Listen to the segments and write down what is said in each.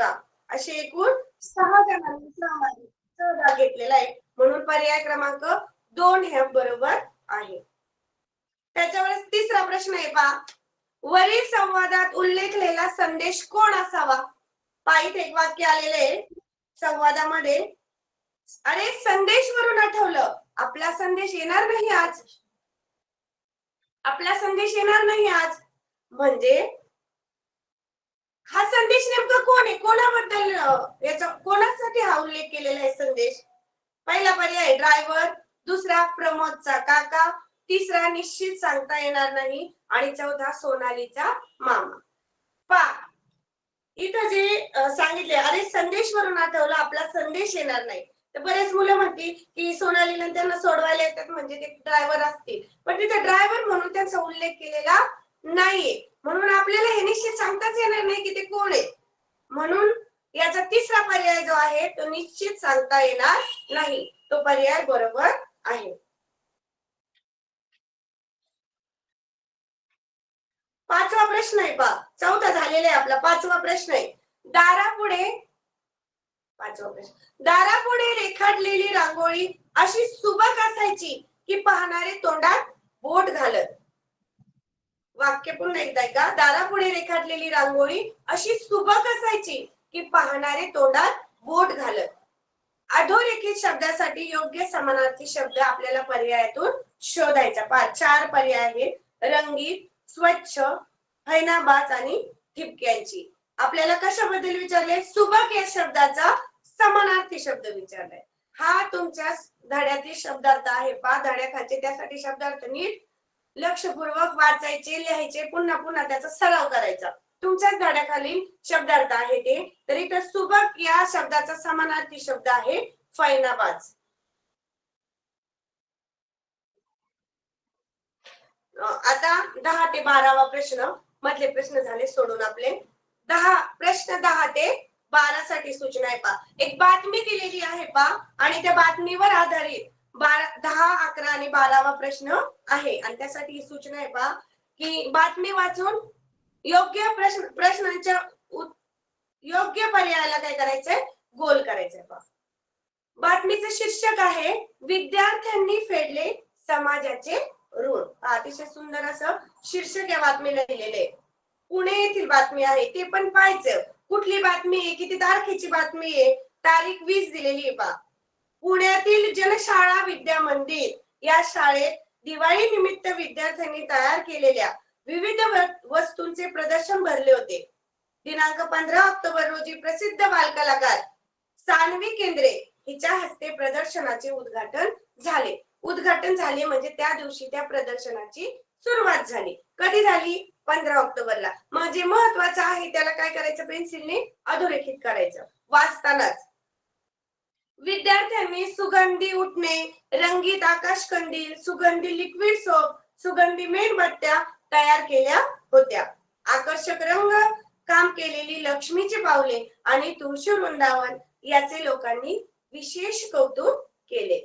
असे एकूण सहा जणांनी सहभागी सहभाग घेतलेला आहे. म्हणून पर्याय क्रमांक दोन हे बरोबर आहे. त्याच्यावर तिसरा प्रश्न आहे पहा. वरील संवादात उल्लेखलेला संदेश कोण असावा? पाहित एक वाक्य आलेले आहे. संवादामध्ये अरे संदेश वरून आठवलं. आपला संदेश येणार नाही आज. आपला संदेश येणार नाही आज. म्हणजे हा संदेश नेमका कोण आहे? कोणाबद्दल याचा कोणासाठी हा उल्लेख केलेला आहे संदेश? पहिला पर्याय ड्रायव्हर दुसरा प्रमोदचा काका. तिसरा निश्चित सांगता येणार नाही. आणि चौथा सोनालीचा मामा. पा. इथं जे सांगितले अरे संदेश वरून आठवलं आपला संदेश येणार नाही. तर बरेच मुलं म्हणतील की सोनाली त्यांना सोडवायला येतात म्हणजे ते ड्रायव्हर असतील. पण तिथे ड्रायव्हर म्हणून त्यांचा उल्लेख केलेला नाहीये. म्हणून आपल्याला हे निश्चित सांगताच येणार नाही की ते कोण आहे. म्हणून याचा तिसरा पर्याय जो आहे तो निश्चित सांगता येणार नाही. तो पर्याय बरोबर आहे. पाचवा प्रश्न आहे पा चौथा झालेला आहे आपला पाचवा प्रश्न आहे. दारापुढे पाचवा प्रश्न. दारापुढे रेखाटलेली रांगोळी अशी सुबक असायची की पाहणारे तोंडात बोट घालत. वाक्य पुन्हा एकदा ऐका दारापुढे रेखाटलेली रांगोळी अशी सुबक असायची की पाहणारे तोंडात बोट घालत. अधोरेखित शब्दासाठी योग्य समानार्थी शब्द आपल्याला पर्यायातून शोधायचा. पाच चार पर्याय आहेत. रंगीत स्वच्छ हैनाबाज आणि ठिपक्यांची. आपल्याला कशाबद्दल विचारले? सुबक या शब्दाचा समानार्थी शब्द विचारलाय. हा तुमच्या धड्यातील शब्दार्थ आहे. पा धड्याखाचे त्यासाठी शब्दार्थ नीट लक्षपूर्वक वाचायचे लिहायचे पुन्हा पुन्हा त्याचा सराव करायचा. तुमच्याच धड्याखाली शब्दार्थ आहे ते. तर इथं सुबक या शब्दाचा समानार्थी शब्द आहे फैनाबाज आता दहा ते बारावा प्रश्न. मधले प्रश्न झाले सोडून आपले. दहा प्रश्न दहा ते बारा साठी सूचना आहे पा एक बातमी दिलेली आहे पा आणि त्या बातमीवर आधारित बारा दहा अकरा आणि बारावा प्रश्न आहे. आणि त्यासाठी ही सूचना आहे पा की बातमी वाचून योग्य प्रश्न प्रश्नांच्या योग्य पर्यायाला काय करायचंय? गोल करायचंय पा बातमीचं शीर्षक आहे विद्यार्थ्यांनी फेडले समाजाचे ऋण. अतिशय सुंदर असं शीर्षक या बातमीला दिलेले पुणे येथील बातमी आहे ते पण पाहायचं. कुठली बातमी आहे? किती तारखेची बातमी आहे? तारीख वीस दिलेली आहे पहा पुण्यातील जनशाळा विद्या मंदिर या शाळेत दिवाळी निमित्त विद्यार्थ्यांनी तयार केलेल्या विविध वस्तूंचे प्रदर्शन भरले होते. दिनांक पंधरा ऑक्टोबर रोजी प्रसिद्ध बालकलाकार सानवी केंद्रे हिच्या हस्ते प्रदर्शनाचे उद्घाटन झाले. उद्घाटन झाले म्हणजे त्या दिवशी त्या प्रदर्शनाची सुरुवात झाली. कधी झाली? पंधरा ऑक्टोबरला. म्हणजे महत्वाचं आहे त्याला काय करायचं? पेन्सिलने अधोरेखित करायचं. वाचतानाच. विद्यार्थ्यांनी सुगंधी उठणे रंगीत आकाश कंदील सुगंधी लिक्विड सोप सुगंधी मेणबत्त्या तयार केल्या होत्या. आकर्षक रंग काम केलेली लक्ष्मीची पावले आणि तुळशी वृंदावन याचे लोकांनी विशेष कौतुक केले.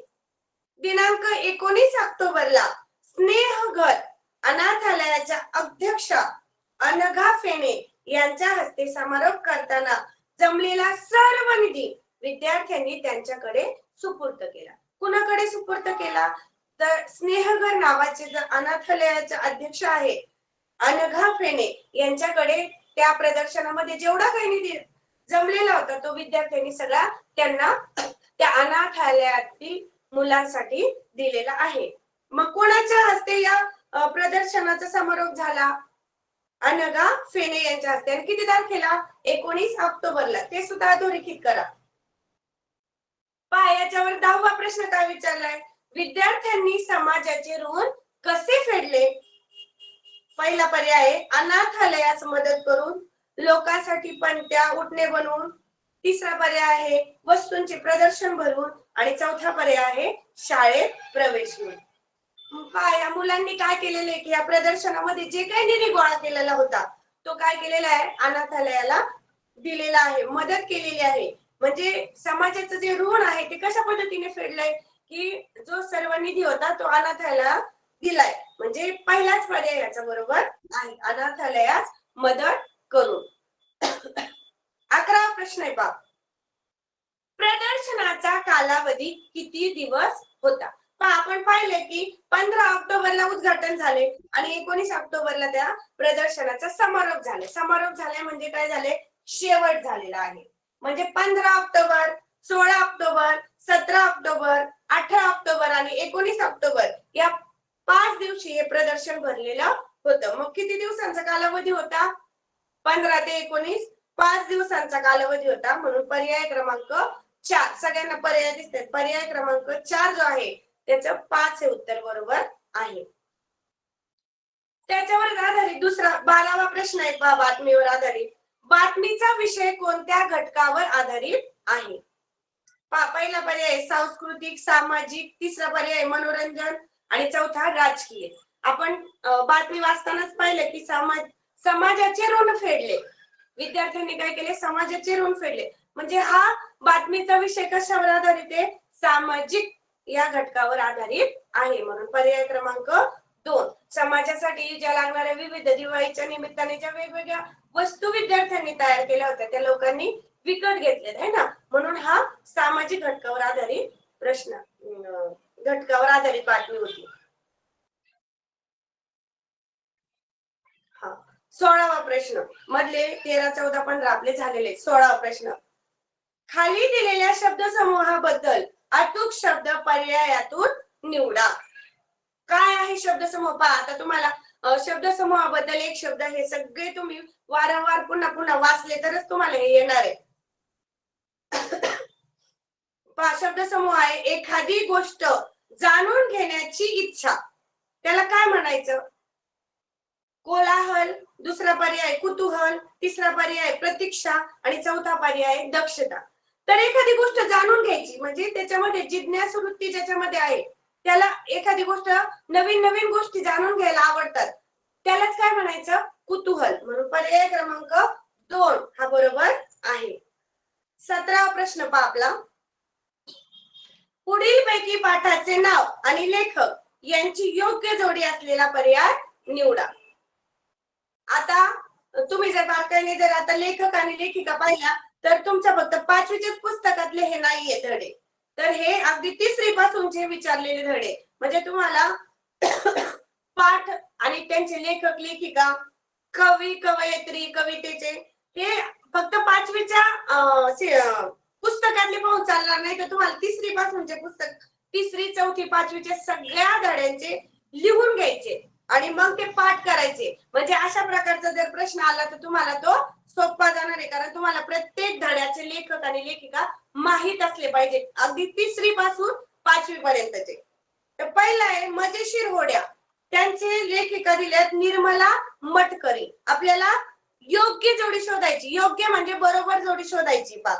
दिनांक एकोणीस ऑक्टोबरला स्नेहघर अनाथालयाच्या अध्यक्षा अनघा फेणे यांच्या हस्ते समारोप करताना जमलेला सर्व निधी विद्यार्थ्यांनी त्यांच्याकडे सुपूर्त केला. कुणाकडे सुपूर्त केला? तर स्नेहगर नावाचे जे अनाथालयाचे अध्यक्ष आहे अनघा फेणे यांच्याकडे त्या प्रदर्शनामध्ये जेवढा काही निधी जमलेला होता तो विद्यार्थ्यांनी सगळा त्यांना त्या अनाथालयातील मुलांसाठी दिलेला आहे. मग कोणाच्या हस्ते या प्रदर्शनाचा समारोप झाला? अनघा फेणे यांच्या हस्ते. आणि किती तारखेला? एकोणीस ऑक्टोबरला. ते सुद्धा अधोरेखित करा. पहा याच्यावर दहावा प्रश्न काय विचारलाय? विद्यार्थ्यांनी समाजाचे ऋण कसे फेडले? पहिला पर्याय आहे अनाथालयास मदत करून लोकांसाठी पणत्या उठणे बनवून. तिसरा पर्याय आहे वस्तूंचे प्रदर्शन भरून. आणि चौथा पर्याय आहे शाळेत प्रवेश या मुलांनी काय केलेलं आहे की या प्रदर्शनामध्ये जे काही निधी गोळा केलेला होता तो काय केलेला आहे? अनाथालयाला दिलेला आहे मदत केलेली आहे. म्हणजे समाजाचं जे ऋण आहे ते कशा पद्धतीने फेडलंय? की जो सर्व निधी होता तो अनाथालयाला दिलाय. म्हणजे पहिलाच पर्याय याच्या बरोबर आहे. अनाथालयास मदत करून. अकरा प्रश्न आहे बाप प्रदर्शनाचा कालावधी किती दिवस होता? पण आपण पाहिले की पंधरा ऑक्टोबरला उद्घाटन झाले आणि एकोणीस ऑक्टोबरला त्या प्रदर्शनाचा समारोप झाला. समारोप झाले म्हणजे काय झाले? शेवट झालेला आहे. म्हणजे पंधरा ऑक्टोबर सोळा ऑक्टोबर सतरा ऑक्टोबर अठरा ऑक्टोबर आणि एकोणीस ऑक्टोबर या पाच दिवशी हे प्रदर्शन भरलेलं होतं. मग किती दिवसांचा कालावधी होता? पंधरा ते एकोणीस पाच दिवसांचा कालावधी होता. म्हणून पर्याय क्रमांक चार. सगळ्यांना पर्याय दिसतात. पर्याय क्रमांक चार जो आहे त्याचं पाच हे उत्तर बरोबर आहे. त्याच्यावर आधारित दुसरा बारावा प्रश्न आहे बातमीवर आधारित. बातमीचा विषय कोणत्या घटकावर आधारित आहे? पहिला पर्याय सांस्कृतिक सामाजिक तिसरा पर्याय मनोरंजन आणि चौथा राजकीय. आपण बातमी वाचतानाच पाहिलं की समाज समाजाचे ऋण फेडले. विद्यार्थ्यांनी काय केले? समाजाचे ऋण फेडले. म्हणजे हा बातमीचा विषय कशावर आधारित आहे? सामाजिक या घटकावर आधारित आहे. म्हणून पर्याय क्रमांक दोन. समाजासाठी ज्या लागणाऱ्या विविध दिवाळीच्या निमित्ताने ज्या वेगवेगळ्या वस्तू विद्यार्थ्यांनी तयार केल्या होत्या. त्या लोकांनी विकत घेतलेत आहे ना? म्हणून हा सामाजिक घटकावर आधारित प्रश्न घटकावर आधारित बातमी होती. हा. सोळावा प्रश्न. मधले तेरा चौदा पंधरा आपले झालेले सोळावा प्रश्न. खाली दिलेल्या शब्द समूहाबद्दल अचूक शब्द पर्यायातून निवडा. काय आहे शब्दसमूह? पहा आता तुम्हाला शब्दसमूहाबद्दल एक शब्द हे सगळे तुम्ही वारंवार पुन्हा पुन्हा वाचले तरच तुम्हाला हे येणार आहे. पहा शब्दसमूह आहे एखादी गोष्ट जाणून घेण्याची इच्छा. त्याला काय म्हणायचं? कोलाहल दुसरा पर्याय कुतूहल तिसरा पर्याय प्रतीक्षा आणि चौथा पर्याय दक्षता. तर एखादी गोष्ट जाणून घ्यायची म्हणजे त्याच्यामध्ये जिज्ञास वृत्ती ज्याच्यामध्ये आहे त्याला एखादी गोष्ट नवीन नवीन गोष्टी जाणून घ्यायला आवडतात. त्यालाच काय म्हणायचं? कुतूहल. म्हणून पर्याय क्रमांक दोन हा बरोबर आहे. सतरा प्रश्न पहा आपला. पुढील पैकी पाठाचे नाव आणि लेखक यांची योग्य जोडी असलेला पर्याय निवडा. आता तुम्ही जर बारकाईने जर आता लेखक आणि लेखिका पाहिल्या तर तुमच्या फक्त पाचवीच्याच पुस्तकातले हे नाहीये धडे. तर हे अगदी तिसरी पासूनचे विचारलेले धडे. म्हणजे तुम्हाला पाठ आणि त्यांचे लेखक लेखिका कवी कवयित्री कवितेचे हे फक्त पाचवीच्या पुस्तकातले पाहून चालणार नाही. तर तुम्हाला तिसरी पासूनचे म्हणजे पुस्तक तिसरी चौथी पाचवीचे सगळ्या धड्यांचे लिहून घ्यायचे आणि मग ते पाठ करायचे. म्हणजे अशा प्रकारचा जर प्रश्न आला तर तुम्हाला तो सोपा जाणार आहे. कारण तुम्हाला प्रत्येक धड्याचे लेखक आणि लेखिका माहीत असले पाहिजे. अगदी तिसरी पासून पाचवी पर्यंतचे. तर पहिला आहे मजेशीर होड्या. त्यांचे लेखिका दिल्यात निर्मला मटकरी. आपल्याला योग्य जोडी शोधायची. योग्य म्हणजे बरोबर जोडी शोधायची. पा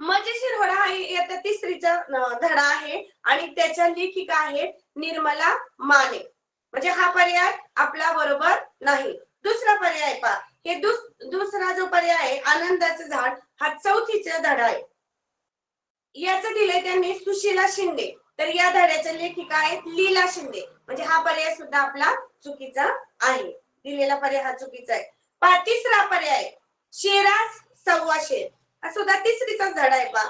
मजेशीर होडा हा इयत्ता तिसरीचा धडा आहे. आणि त्याच्या लेखिका आहेत निर्मला माने. म्हणजे हा पर्याय आपला बरोबर नाही. दुसरा पर्याय पा हे दुस- दुसरा जो पर्याय आहे आनंदाचं झाड. हा चौथीचा धडा आहे. याचं दिलंय त्यांनी सुशीला शिंदे. तर या धड्याच्या लेखिका आहेत लीला शिंदे. म्हणजे हा पर्याय सुद्धा आपला चुकीचा आहे. दिलेला पर्याय हा चुकीचा आहे. पा तिसरा पर्याय शेरास सव्वा शेर हा सुद्धा तिसरीचा धडा आहे पा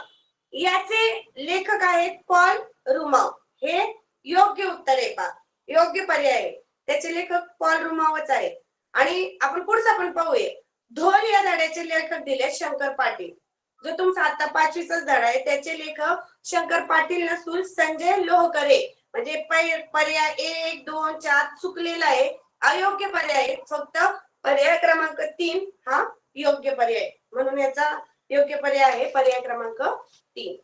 याचे लेखक आहेत पॉल रुमाव. हे योग्य उत्तर आहे पा योग्य पर्याय आहे. त्याचे लेखक पॉल रुमावच आहेत. आणि आपण पुढचा पण पाहूया. ढोल या धड्याचे लेखक दिले शंकर पाटील. जो तुमचा आता पाचवीचाच धडा आहे त्याचे लेखक शंकर पाटील नसून संजय लोहकरे. म्हणजे पर्याय एक दोन चार चुकलेला आहे. अयोग्य पर्याय आहे. फक्त पर्याय क्रमांक तीन हा योग्य पर्याय म्हणून याचा योग्य पर्याय आहे पर्याय क्रमांक तीन.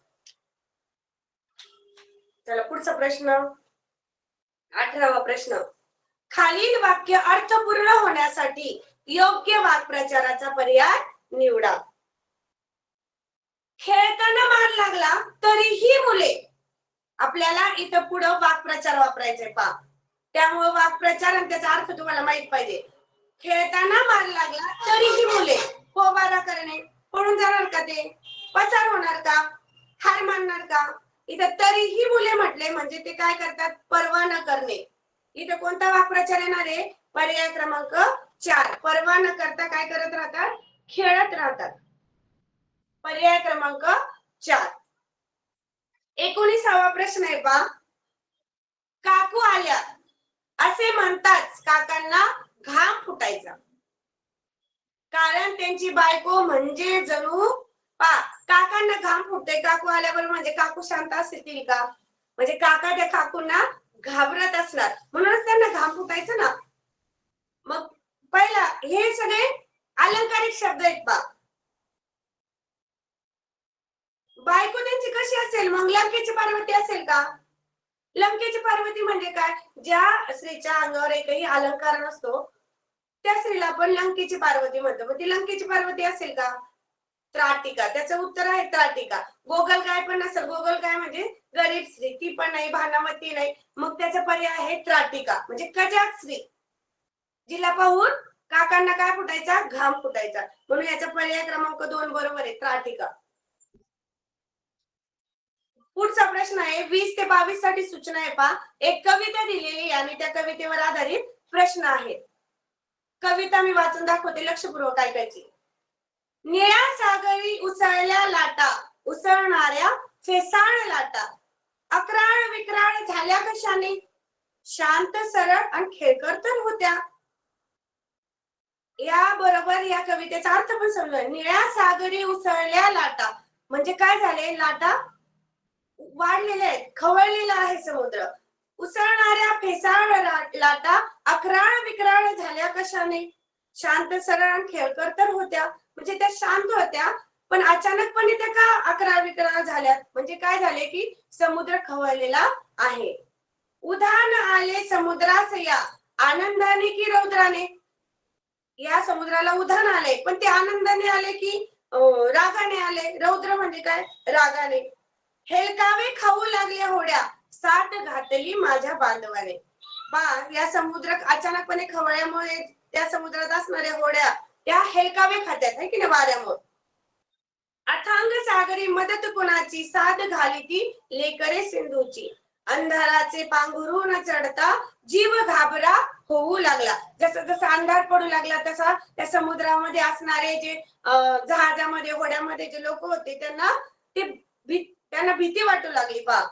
चला पुढचा प्रश्न. अठरावा प्रश्न. खालील वाक्य अर्थपूर्ण होण्यासाठी योग्य वाक्प्रचाराचा पर्याय निवडा खेळताना मार लागला तरीही मुले. आपल्याला इथं पुढं वाक्प्रचार वापरायचे पा त्यामुळे वाक्प्रचार आणि त्याचा अर्थ तुम्हाला माहीत पाहिजे. खेळताना मार लागला तरीही मुले. पोबारा करणे पळून जाणार का ते? पसार होणार का? हार मानणार का? इथं तरीही मुले म्हटले म्हणजे ते काय करतात? परवा न करणे. इथं कोणता वाक्प्रचार येणार आहे? पर्याय क्रमांक चार. परवा न करता काय करत राहतात? खेळत राहतात. पर्याय क्रमांक चार. एकोणीसावा प्रश्न आहे पा काकू आल्या. असे म्हणताच काकांना घाम फुटायचा. कारण त्यांची बायको म्हणजे जणू पा काकांना घाम फुटते. काकू आल्यावर म्हणजे काकू शांत असतील का? म्हणजे काका त्या काकूंना घाबरत असणार. म्हणूनच त्यांना घाम फुटायचं ना. मग पहिला हे सगळे अलंकारिक शब्द आहेत बा. बायको त्यांची कशी असेल? मग लंकेची पार्वती असेल का? लंकेची पार्वती म्हणजे काय? ज्या स्त्रीच्या अंगावर एकही अलंकार नसतो त्या स्त्रीला आपण लंकेची पार्वती म्हणतो. मग ती लंकेची पार्वती असेल का? त्राटिका. त्याचं उत्तर आहे त्राटिका. गोगल काय पण असेल. गोगल काय म्हणजे गरीब स्त्री. ती पण नाही भानामती नाही. मग त्याचा पर्याय आहे त्राटिका. म्हणजे कजाक स्त्री. जिला पाहून काकांना काय फुटायचा? घाम फुटायचा. म्हणून याचा पर्याय क्रमांक दोन बरोबर आहे त्राटिका. पुढचा प्रश्न आहे वीस ते बावीससाठी सूचना आहे पा एक कविता दिलेली आणि त्या कवितेवर आधारित प्रश्न आहे कविता मी वाचून दाखवते लक्षपूर्वक ऐकायची. निळ्या सागरी उसळल्या लाटा उसळणाऱ्या फेसाळ लाटा. अकराळ विक्राळ झाल्या कशाने? शांत सरळ आणि खेळकर तर होत्या. या बरोबर या कवितेचा अर्थ पण समजा निळ्या सागरी उसळल्या लाटा. म्हणजे काय झाले? लाटा वाढलेल्या आहेत. खवळलेला आहे समुद्र. उसळणाऱ्या फेसाळ लाटा अकराळ विक्राळ झाल्या कशाने? शांत सरळ खेळकर तर होत्या. म्हणजे त्या शांत होत्या पण अचानकपणे त्या का अकरा विक्राळ झाल्यात म्हणजे काय झाले की समुद्र खवळलेला आहे. उदाहरण आले समुद्रास या. आनंदाने की रौद्राने? या समुद्राला उधाण आले पण ते आनंदाने आले की रागाने आले? रौद्र म्हणजे काय? रागाने. हेलकावे खाऊ लागले होड्या. साठ घातली माझ्या बांधवाने. बा या समुद्र अचानकपणे खवळ्यामुळे त्या समुद्रात असणाऱ्या होड्या त्या हेलकावे खात्यात आहे की नाही? वाऱ्यामुळे. अथांग सागरी मदत कोणाची? साथ घाली ती लेकरे सिंधूची. अंधाराचे पांघरून चढता जीव घाबरा होऊ लागला. जसं जसं अंधार पडू लागला तसा त्या समुद्रामध्ये असणारे जे जहाजामध्ये होड्यामध्ये जे लोक होते त्यांना ते भी- त्यांना भीती वाटू लागली. बा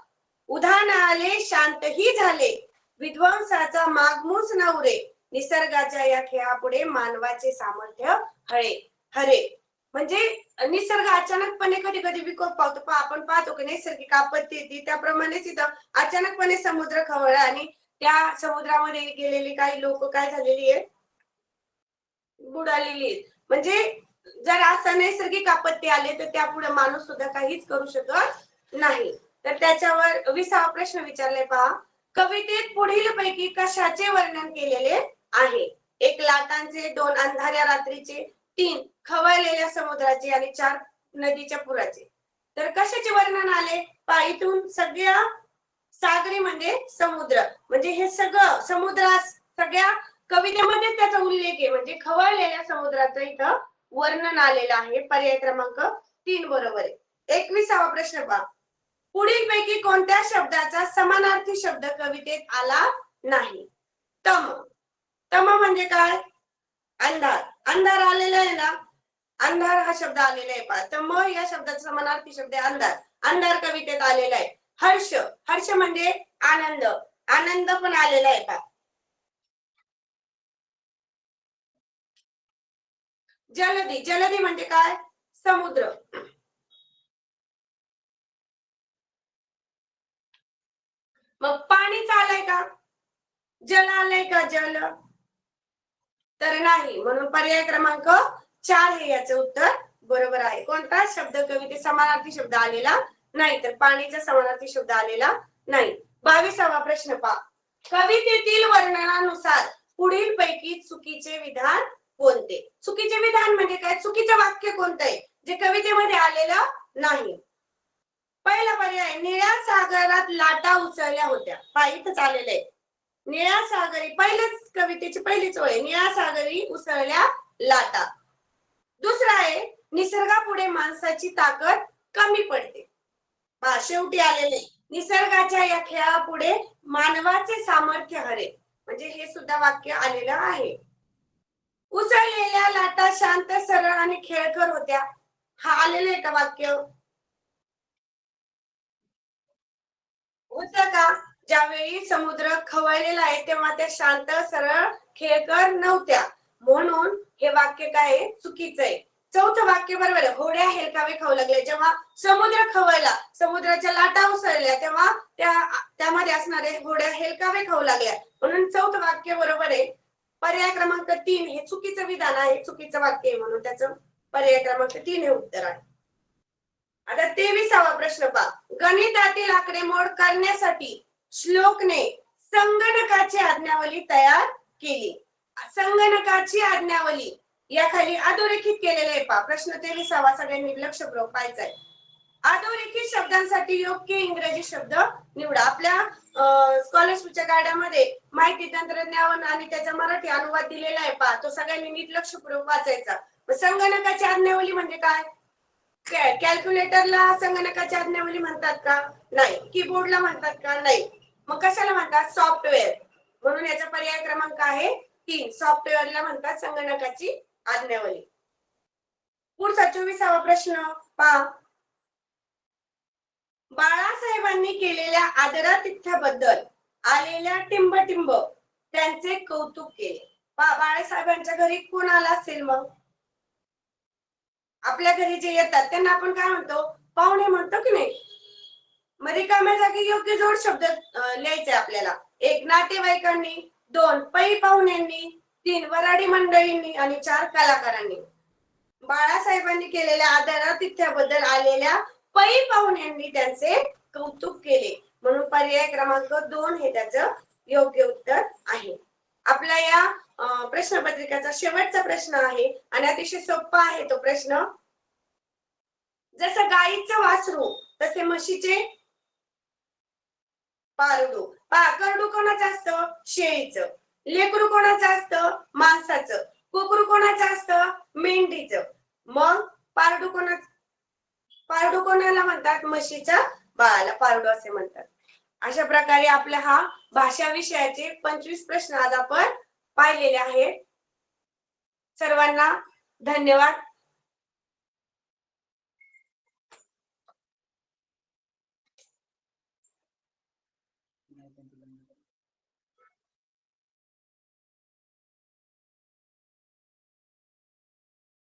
उधाण आले शांतही झाले. विध्वंसाचा मागमूस नवरे. निसर्गाच्या या खेळापुढे मानवाचे सामर्थ्य हळे हरे. म्हणजे निसर्ग अचानकपणे कधी कधी विकोप पावतो. पहा आपण पाहतो की नैसर्गिक आपत्ती येते. त्याप्रमाणेच इथं अचानकपणे समुद्र खवळला आणि त्या समुद्रामध्ये गेलेली काही लोक काय झालेली आहेत? बुडालेली आहेत. म्हणजे जर असं नैसर्गिक आपत्ती आले तर त्यापुढे माणूस सुद्धा काहीच करू शकत नाही. तर त्याच्यावर विसावा प्रश्न विचारले पहा. कवितेत पुढील पैकी कशाचे वर्णन केलेले आहे? एक लाटांचे दोन अंधाऱ्या रात्रीचे तीन खवळलेल्या समुद्राचे आणि चार नदीच्या पुराचे. तर कशाचे वर्णन आले? पायीतून सगळ्या सागरी म्हणजे समुद्र. म्हणजे हे सगळं समुद्रास सगळ्या कवितेमध्ये त्याचा उल्लेख आहे. म्हणजे खवळलेल्या समुद्राचं इथं वर्णन आलेलं आहे. पर्याय क्रमांक तीन बरोबर आहे. एकविसावा प्रश्न पहा. पुढील पैकी कोणत्या शब्दाचा समानार्थी शब्द कवितेत आला नाही? तम. तम म्हणजे काय? अंधार. अंधार आलेला आहे ना? अंधार हा शब्द आलेला आहे पहा. तर मग या शब्दाचा समानार्थी शब्द आहे अंधार. अंधार कवितेत आलेला आहे. हर्ष. हर्ष म्हणजे आनंद. आनंद पण आलेला आहे पहा. जलदी. जलदी म्हणजे काय? समुद्र. मग पाणीच आलंय का? जल आलंय का? जल. तर नाही. म्हणून पर्याय क्रमांक चार हे याचं उत्तर बरोबर आहे. कोणता? शब्द कविते समानार्थी शब्द आलेला नाही. तर पाणीचा समानार्थी शब्द आलेला नाही. बावीसावा प्रश्न पहा. कवितेतील वर्णनानुसार पुढील पैकी चुकीचे विधान कोणते? चुकीचे विधान म्हणजे काय? चुकीचं वाक्य कोणतं आहे? जे कवितेमध्ये आलेलं नाही. पहिला पर्याय निळ्या सागरात लाटा उचलल्या होत्या. पायीतच इथंच आलेलं आहे. निळ्या सागरी पहिलेच कवितेची पहिलीच ओळ आहे. निळ्या सागरी उसळल्या लाटा. दुसरा आहे निसर्गापुढे माणसाची ताकद कमी पडते. शेवटी आलेले निसर्गाच्या या खेळापुढे मानवाचे सामर्थ्य हरे. म्हणजे हे सुद्धा वाक्य आलेलं आहे. उसळलेल्या लाटा शांत सरळ आणि खेळकर होत्या. हा आलेलं आहे का वाक्य? होत का? ज्यावेळी समुद्र खवळलेला आहे तेव्हा त्या शांत सरळ खेळकर नव्हत्या. म्हणून हे वाक्य काय आहे? चुकीचं आहे. चौथं वाक्य बरोबर होड्या हेलकावे खाऊ लागले. जेव्हा समुद्र खवळला समुद्राच्या लाटा उसळल्या तेव्हा त्या त्यामध्ये असणारे होड्या हेलकावे खाऊ लागल्या. म्हणून चौथं वाक्य बरोबर आहे. पर्याय क्रमांक तीन हे चुकीचं विधान आहे. चुकीचं वाक्य आहे म्हणून त्याचं पर्याय क्रमांक तीन हे उत्तर आहे. आता तेविसावा प्रश्न पहा. गणितातील आकडेमोड करण्यासाठी श्लोकने संगणकाची आज्ञावली तयार केली. संगणकाची आज्ञावली. या खाली अधोरेखित केलेले आहे पा प्रश्न तेविसावा सगळ्यांनी लक्षपूर्वक पाहायचा आहे अधोरेखित शब्दांसाठी योग्य इंग्रजी शब्द निवडा. आपल्या स्कॉलरशिपच्या गाड्यामध्ये माहिती तंत्रज्ञान आणि त्याचा मराठी अनुवाद दिलेला आहे पहा. तो सगळ्यांनी नीट लक्षपूर्वक वाचायचा. संगणकाची आज्ञावली म्हणजे काय? कॅल्क्युलेटरला संगणकाची आज्ञावली म्हणतात का? नाही. कीबोर्डला म्हणतात का? नाही. मग कशाला म्हणतात? सॉफ्टवेअर. म्हणून याचा पर्याय क्रमांक आहे तीन सॉफ्टवेअरला म्हणतात संगणकाची आज्ञावली. पुढचा चोवीसावा प्रश्न पहा. बाळासाहेबांनी केलेल्या आदरातिथ्याबद्दल आलेल्या टिंबटिंब त्यांचे कौतुक केले. पहा बाळासाहेबांच्या घरी कोण आला असेल मग? आपल्या घरी जे येतात त्यांना आपण काय म्हणतो? पाहुणे म्हणतो की नाही? मग रिकाम्या जागी योग्य जोड शब्द लिहायचे आपल्याला. एक नातेवाईकांनी दोन पै पाहुण्यांनी तीन वराडी मंडळींनी आणि चार कलाकारांनी. बाळासाहेबांनी केलेल्या आदरातिथ्याबद्दल आलेल्या पै पाहुण्यांनी त्यांचे कौतुक केले. म्हणून पर्याय क्रमांक दोन हे त्याचं योग्य उत्तर आहे. आपल्या या प्रश्नपत्रिकेचा शेवटचा प्रश्न आहे आणि अतिशय सोपा आहे तो प्रश्न. जसं गाईचं वासरू तसे म्हशीचे पारडू. पा करडू कोणाचं असतं? शेळीचं. लेकरू कोणाचं असतं? माणसाचं कोकरू कोणाचं असतं? मेंढीचं. मग पारडू कोणा पारडू कोणाला म्हणतात? म्हशीच्या बाळाला पारडू असे म्हणतात. अशा प्रकारे आपल्या हा भाषा विषयाचे पंचवीस प्रश्न आज आपण पाहिलेले आहेत. सर्वांना धन्यवाद.